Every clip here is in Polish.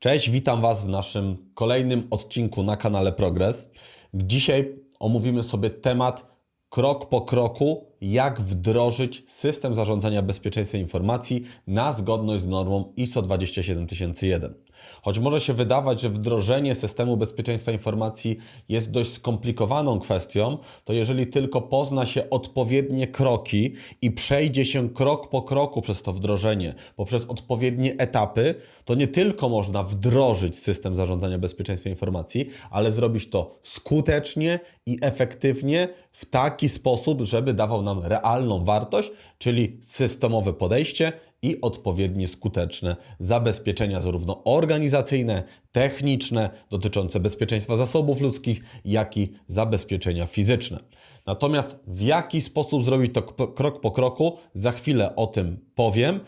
Cześć, witam Was w naszym kolejnym odcinku na kanale Progress. Dzisiaj omówimy sobie temat krok po kroku, jak wdrożyć system zarządzania bezpieczeństwem informacji na zgodność z normą ISO 27001. Choć może się wydawać, że wdrożenie systemu bezpieczeństwa informacji jest dość skomplikowaną kwestią, to jeżeli tylko pozna się odpowiednie kroki i przejdzie się krok po kroku przez to wdrożenie, poprzez odpowiednie etapy, to nie tylko można wdrożyć system zarządzania bezpieczeństwem informacji, ale zrobić to skutecznie i efektywnie w taki sposób, żeby dawał nam realną wartość, czyli systemowe podejście i odpowiednie skuteczne zabezpieczenia, zarówno organizacyjne, techniczne, dotyczące bezpieczeństwa zasobów ludzkich, jak i zabezpieczenia fizyczne. Natomiast w jaki sposób zrobić to krok po kroku, za chwilę o tym powiem.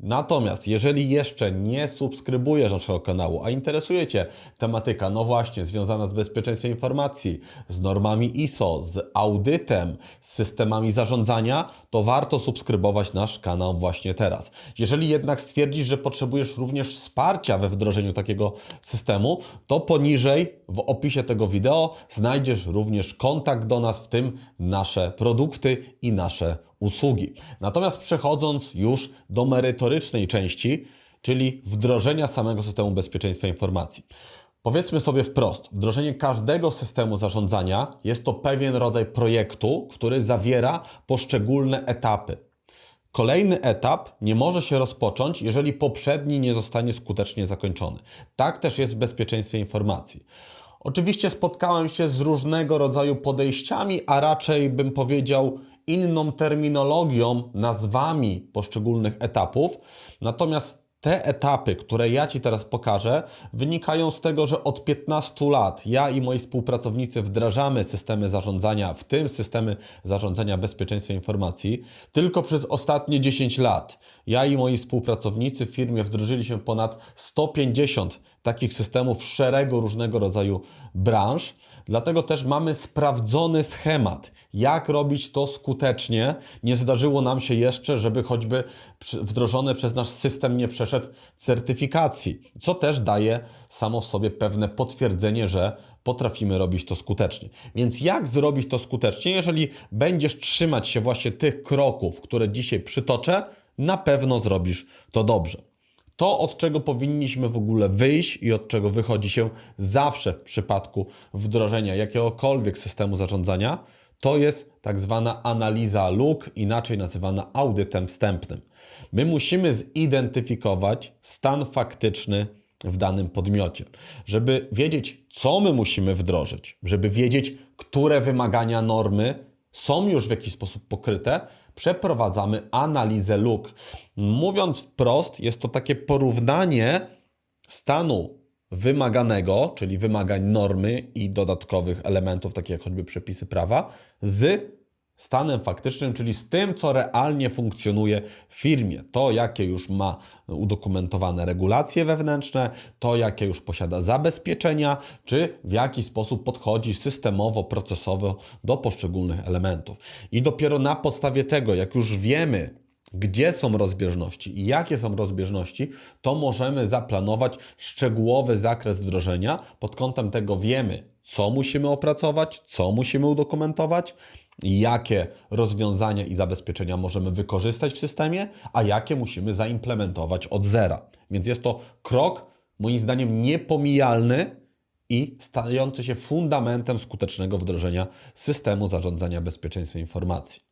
Natomiast jeżeli jeszcze nie subskrybujesz naszego kanału, a interesuje Cię tematyka, no właśnie, związana z bezpieczeństwem informacji, z normami ISO, z audytem, z systemami zarządzania, to warto subskrybować nasz kanał właśnie teraz. Jeżeli jednak stwierdzisz, że potrzebujesz również wsparcia we wdrożeniu takiego systemu, to poniżej w opisie tego wideo znajdziesz również kontakt do nas, w tym nasze produkty i nasze usługi. Natomiast przechodząc już do merytorycznej części, czyli wdrożenia samego systemu bezpieczeństwa informacji. Powiedzmy sobie wprost, wdrożenie każdego systemu zarządzania jest to pewien rodzaj projektu, który zawiera poszczególne etapy. Kolejny etap nie może się rozpocząć, jeżeli poprzedni nie zostanie skutecznie zakończony. Tak też jest w bezpieczeństwie informacji. Oczywiście spotkałem się z różnego rodzaju podejściami, a raczej bym powiedział inną terminologią, nazwami poszczególnych etapów. Natomiast te etapy, które ja Ci teraz pokażę, wynikają z tego, że od 15 lat ja i moi współpracownicy wdrażamy systemy zarządzania, w tym systemy zarządzania bezpieczeństwa informacji. Tylko przez ostatnie 10 lat ja i moi współpracownicy w firmie wdrożyliśmy ponad 150 takich systemów szeregu różnego rodzaju branż. Dlatego też mamy sprawdzony schemat, jak robić to skutecznie. Nie zdarzyło nam się jeszcze, żeby choćby wdrożony przez nasz system nie przeszedł certyfikacji, co też daje samo w sobie pewne potwierdzenie, że potrafimy robić to skutecznie. Więc jak zrobić to skutecznie? Jeżeli będziesz trzymać się właśnie tych kroków, które dzisiaj przytoczę, na pewno zrobisz to dobrze. To, od czego powinniśmy w ogóle wyjść i od czego wychodzi się zawsze w przypadku wdrożenia jakiegokolwiek systemu zarządzania, to jest tak zwana analiza luk, inaczej nazywana audytem wstępnym. My musimy zidentyfikować stan faktyczny w danym podmiocie, żeby wiedzieć, co my musimy wdrożyć, żeby wiedzieć, które wymagania normy są już w jakiś sposób pokryte, przeprowadzamy analizę luk. Mówiąc wprost, jest to takie porównanie stanu wymaganego, czyli wymagań normy i dodatkowych elementów, takich jak choćby przepisy prawa, z stanem faktycznym, czyli z tym, co realnie funkcjonuje w firmie. To, jakie już ma udokumentowane regulacje wewnętrzne, to, jakie już posiada zabezpieczenia, czy w jaki sposób podchodzi systemowo, procesowo do poszczególnych elementów. I dopiero na podstawie tego, jak już wiemy, gdzie są rozbieżności i jakie są rozbieżności, to możemy zaplanować szczegółowy zakres wdrożenia. Pod kątem tego wiemy, co musimy opracować, co musimy udokumentować, jakie rozwiązania i zabezpieczenia możemy wykorzystać w systemie, a jakie musimy zaimplementować od zera. Więc jest to krok, moim zdaniem, niepomijalny i stający się fundamentem skutecznego wdrożenia systemu zarządzania bezpieczeństwem informacji.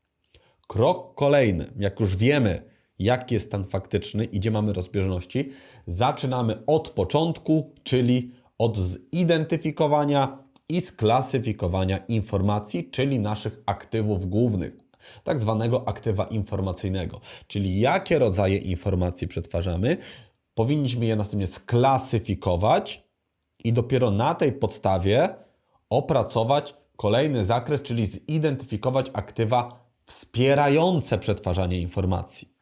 Krok kolejny, jak już wiemy, jaki jest stan faktyczny i gdzie mamy rozbieżności, zaczynamy od początku, czyli od zidentyfikowania i sklasyfikowania informacji, czyli naszych aktywów głównych, tak zwanego aktywa informacyjnego, czyli jakie rodzaje informacji przetwarzamy. Powinniśmy je następnie sklasyfikować i dopiero na tej podstawie opracować kolejny zakres, czyli zidentyfikować aktywa wspierające przetwarzanie informacji.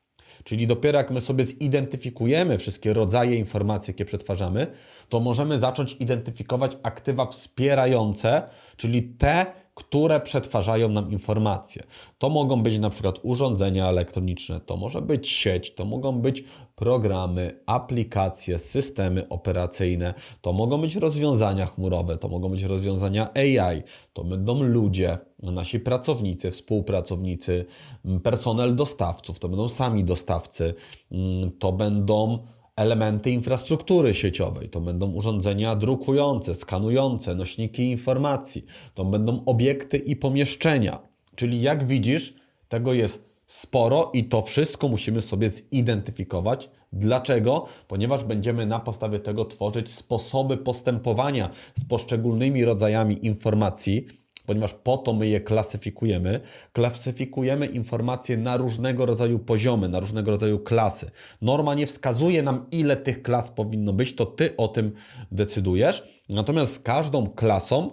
Czyli dopiero jak my sobie zidentyfikujemy wszystkie rodzaje informacji, jakie przetwarzamy, to możemy zacząć identyfikować aktywa wspierające, czyli te, które przetwarzają nam informacje. To mogą być na przykład urządzenia elektroniczne, to może być sieć, to mogą być programy, aplikacje, systemy operacyjne, to mogą być rozwiązania chmurowe, to mogą być rozwiązania AI, to będą ludzie, nasi pracownicy, współpracownicy, mm, personel dostawców, to będą sami dostawcy, mm, to będą elementy infrastruktury sieciowej, to będą urządzenia drukujące, skanujące, nośniki informacji, to będą obiekty i pomieszczenia. Czyli jak widzisz, tego jest sporo i to wszystko musimy sobie zidentyfikować. Dlaczego? Ponieważ będziemy na podstawie tego tworzyć sposoby postępowania z poszczególnymi rodzajami informacji, ponieważ po to my je klasyfikujemy. Klasyfikujemy informacje na różnego rodzaju poziomy, na różnego rodzaju klasy. Norma nie wskazuje nam, ile tych klas powinno być, to ty o tym decydujesz. Natomiast z każdą klasą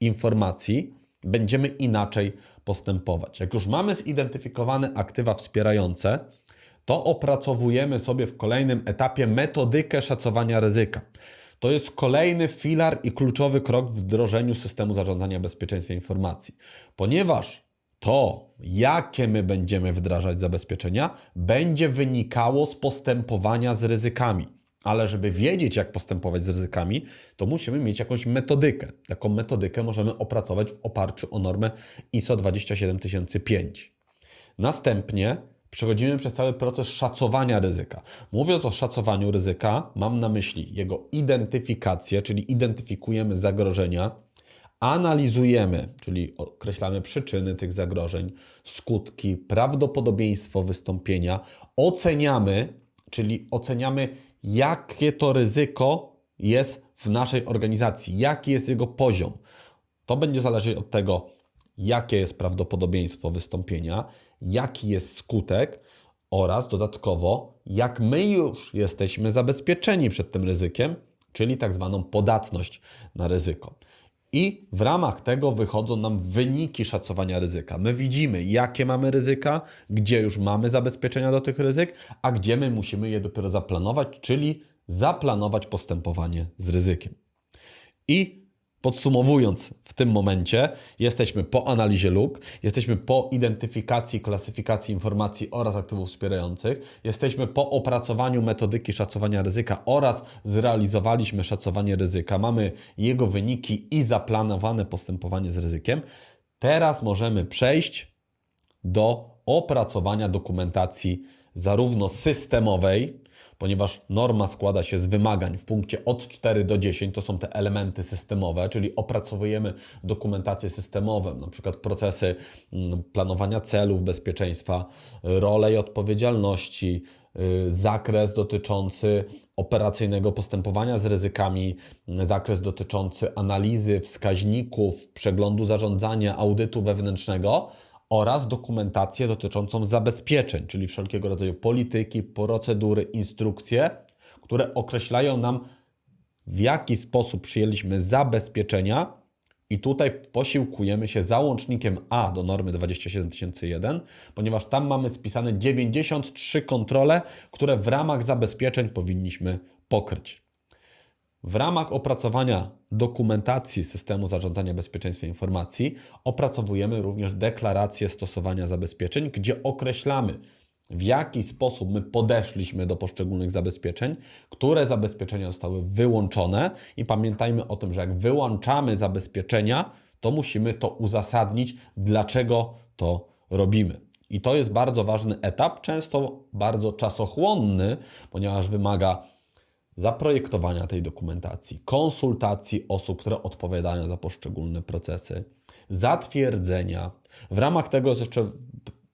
informacji będziemy inaczej postępować. Jak już mamy zidentyfikowane aktywa wspierające, to opracowujemy sobie w kolejnym etapie metodykę szacowania ryzyka. To jest kolejny filar i kluczowy krok w wdrożeniu systemu zarządzania bezpieczeństwa informacji, ponieważ to, jakie my będziemy wdrażać zabezpieczenia, będzie wynikało z postępowania z ryzykami. Ale żeby wiedzieć, jak postępować z ryzykami, to musimy mieć jakąś metodykę. Taką metodykę możemy opracować w oparciu o normę ISO 27005. Następnie przechodzimy przez cały proces szacowania ryzyka. Mówiąc o szacowaniu ryzyka, mam na myśli jego identyfikację, czyli identyfikujemy zagrożenia, analizujemy, czyli określamy przyczyny tych zagrożeń, skutki, prawdopodobieństwo wystąpienia, oceniamy, czyli oceniamy, jakie to ryzyko jest w naszej organizacji, jaki jest jego poziom. To będzie zależeć od tego, jakie jest prawdopodobieństwo wystąpienia, jaki jest skutek oraz dodatkowo, jak my już jesteśmy zabezpieczeni przed tym ryzykiem, czyli tak zwaną podatność na ryzyko. I w ramach tego wychodzą nam wyniki szacowania ryzyka. My widzimy, jakie mamy ryzyka, gdzie już mamy zabezpieczenia do tych ryzyk, a gdzie my musimy je dopiero zaplanować, czyli zaplanować postępowanie z ryzykiem. I Podsumowując, w tym momencie jesteśmy po analizie luk, jesteśmy po identyfikacji, klasyfikacji informacji oraz aktywów wspierających, jesteśmy po opracowaniu metodyki szacowania ryzyka oraz zrealizowaliśmy szacowanie ryzyka, mamy jego wyniki i zaplanowane postępowanie z ryzykiem. Teraz możemy przejść do opracowania dokumentacji zarówno systemowej, ponieważ norma składa się z wymagań. W punkcie od 4 do 10, to są te elementy systemowe, czyli opracowujemy dokumentację systemową, na przykład procesy mm, planowania celów bezpieczeństwa, role i odpowiedzialności, y, zakres dotyczący operacyjnego postępowania z ryzykami, zakres dotyczący analizy wskaźników, przeglądu zarządzania, audytu wewnętrznego oraz dokumentację dotyczącą zabezpieczeń, czyli wszelkiego rodzaju polityki, procedury, instrukcje, które określają nam, w jaki sposób przyjęliśmy zabezpieczenia. I tutaj posiłkujemy się załącznikiem A do normy 27001, ponieważ tam mamy spisane 93 kontrole, które w ramach zabezpieczeń powinniśmy pokryć. W ramach opracowania dokumentacji systemu zarządzania bezpieczeństwem informacji opracowujemy również deklarację stosowania zabezpieczeń, gdzie określamy, w jaki sposób my podeszliśmy do poszczególnych zabezpieczeń, które zabezpieczenia zostały wyłączone i pamiętajmy o tym, że jak wyłączamy zabezpieczenia, to musimy to uzasadnić, dlaczego to robimy. I to jest bardzo ważny etap, często bardzo czasochłonny, ponieważ wymaga zaprojektowania tej dokumentacji, konsultacji osób, które odpowiadają za poszczególne procesy, zatwierdzenia. W ramach tego jest jeszcze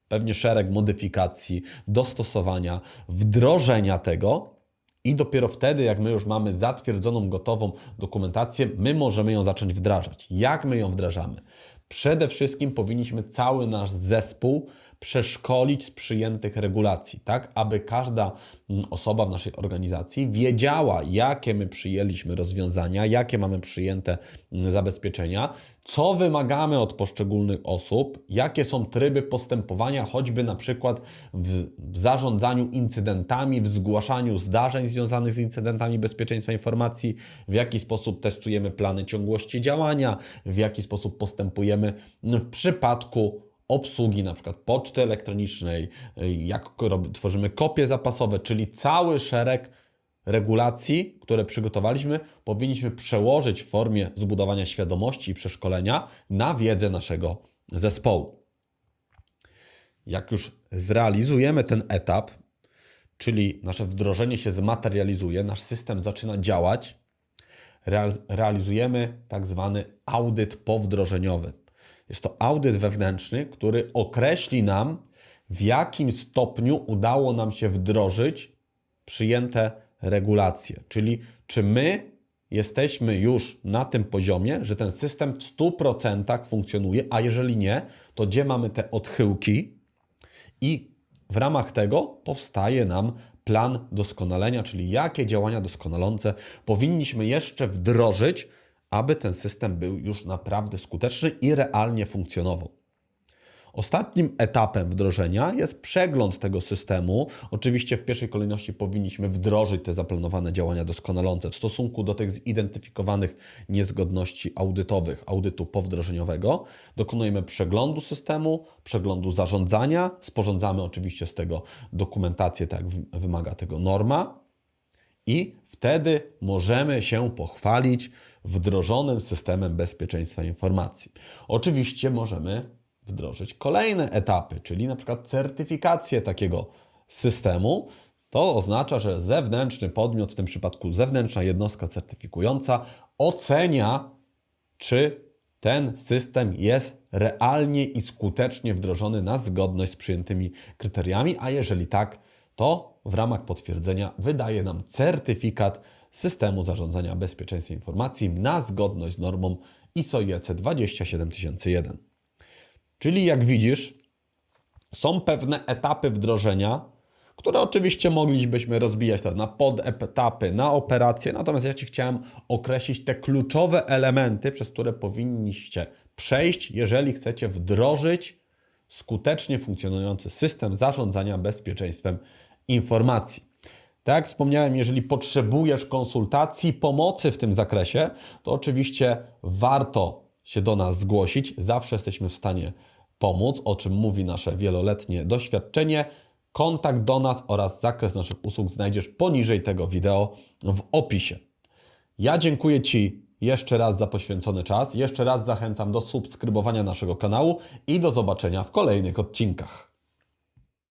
pewnie szereg modyfikacji, dostosowania, wdrożenia tego. I dopiero wtedy, jak my już mamy zatwierdzoną, gotową dokumentację, my możemy ją zacząć wdrażać. Jak my ją wdrażamy? Przede wszystkim powinniśmy cały nasz zespół przeszkolić z przyjętych regulacji, tak? Aby każda mm, osoba w naszej organizacji wiedziała, jakie my przyjęliśmy rozwiązania, jakie mamy przyjęte mm, zabezpieczenia, co wymagamy od poszczególnych osób, jakie są tryby postępowania, choćby na przykład w, w zarządzaniu incydentami, w zgłaszaniu zdarzeń związanych z incydentami bezpieczeństwa informacji, w jaki sposób testujemy plany ciągłości działania, w jaki sposób postępujemy w przypadku obsługi na przykład poczty elektronicznej, jak rob- tworzymy kopie zapasowe, czyli cały szereg regulacji, które przygotowaliśmy, powinniśmy przełożyć w formie zbudowania świadomości i przeszkolenia na wiedzę naszego zespołu. Jak już zrealizujemy ten etap, czyli nasze wdrożenie się zmaterializuje, nasz system zaczyna działać, real- realizujemy tak zwany audyt powdrożeniowy. Jest to audyt wewnętrzny, który określi nam, w jakim stopniu udało nam się wdrożyć przyjęte regulacje, czyli czy my jesteśmy już na tym poziomie, że ten system w 100% funkcjonuje, a jeżeli nie, to gdzie mamy te odchyłki? I w ramach tego powstaje nam plan doskonalenia, czyli jakie działania doskonalące powinniśmy jeszcze wdrożyć, aby ten system był już naprawdę skuteczny i realnie funkcjonował. Ostatnim etapem wdrożenia jest przegląd tego systemu. Oczywiście w pierwszej kolejności powinniśmy wdrożyć te zaplanowane działania doskonalące w stosunku do tych zidentyfikowanych niezgodności audytowych, audytu powdrożeniowego. Dokonujemy przeglądu systemu, przeglądu zarządzania, sporządzamy oczywiście z tego dokumentację, tak jak wy- wymaga tego norma. I wtedy możemy się pochwalić wdrożonym systemem bezpieczeństwa informacji. Oczywiście możemy wdrożyć kolejne etapy, czyli na przykład certyfikację takiego systemu. To oznacza, że zewnętrzny podmiot, w tym przypadku zewnętrzna jednostka certyfikująca, ocenia, czy ten system jest realnie i skutecznie wdrożony na zgodność z przyjętymi kryteriami, a jeżeli tak, to w ramach potwierdzenia wydaje nam certyfikat systemu zarządzania bezpieczeństwem informacji na zgodność z normą ISO IEC 27001. Czyli jak widzisz, są pewne etapy wdrożenia, które oczywiście moglibyśmy rozbijać teraz na podetapy, na operacje, natomiast ja Ci chciałem określić te kluczowe elementy, przez które powinniście przejść, jeżeli chcecie wdrożyć skutecznie funkcjonujący system zarządzania bezpieczeństwem informacji. Tak jak wspomniałem, jeżeli potrzebujesz konsultacji, pomocy w tym zakresie, to oczywiście warto się do nas zgłosić. Zawsze jesteśmy w stanie pomóc, o czym mówi nasze wieloletnie doświadczenie. Kontakt do nas oraz zakres naszych usług znajdziesz poniżej tego wideo w opisie. Ja dziękuję Ci jeszcze raz za poświęcony czas. Jeszcze raz zachęcam do subskrybowania naszego kanału i do zobaczenia w kolejnych odcinkach.